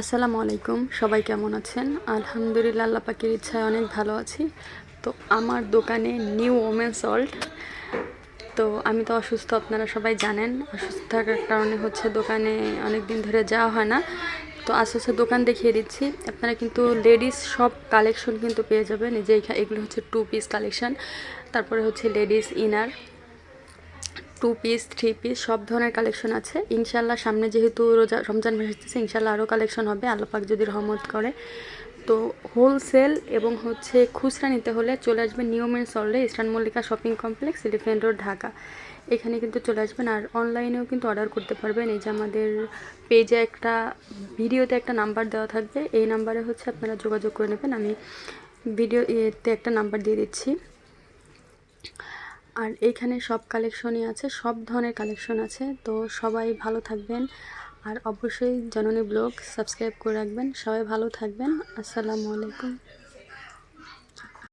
আসসালামু আলাইকুম, সবাই কেমন আছেন? আলহামদুলিল্লাহ, আল্লাহ পাকের ইচ্ছায় অনেক ভালো আছি। তো আমার দোকানে নিউ ওমেন সল্ট তো আমি তো অসুস্থ, আপনারা সবাই জানেন। অসুস্থ থাকার কারণে হচ্ছে দোকানে অনেক দিন ধরে যাওয়া হয় না। তো আস্তে আস্তে দোকান দেখিয়ে দিচ্ছি। আপনারা কিন্তু লেডিস সব কালেকশন কিন্তু পেয়ে যাবেন। যে এগুলো হচ্ছে টু পিস কালেকশন তারপরে হচ্ছে ladies inner. Two piece three piece সব ধরনের কালেকশন আছে। ইনশাল্লাহ সামনে যেহেতু রোজা, রমজান মাস আসতেছে ইনশাল্লাহ আরও কালেকশন হবে। আল্লাপাক যদি রহমত করে। তো হোলসেল এবং হচ্ছে খুচরা নিতে হলে চলে আসবেন নিয়মের সল্টে eastern Mallika shopping complex elephant road Dhaka এখানে কিন্তু চলে আসবেন আর অনলাইনেও কিন্তু অর্ডার করতে পারবেন। এই যে আমাদের পেজে একটা ভিডিওতে একটা নাম্বার দেওয়া থাকবে। এই নাম্বারে হচ্ছে আপনারা যোগাযোগ করে নেবেন। আমি ভিডিও এতে একটা নাম্বার দিয়ে দিচ্ছি। আর এইখানে সব কালেকশনই আছে, সব ধরনের কালেকশন আছে। তো সবাই ভালো থাকবেন আর অবশ্যই জননী ব্লগ সাবস্ক্রাইব করে রাখবেন। সবাই ভালো থাকবেন। আসসালামু আলাইকুম।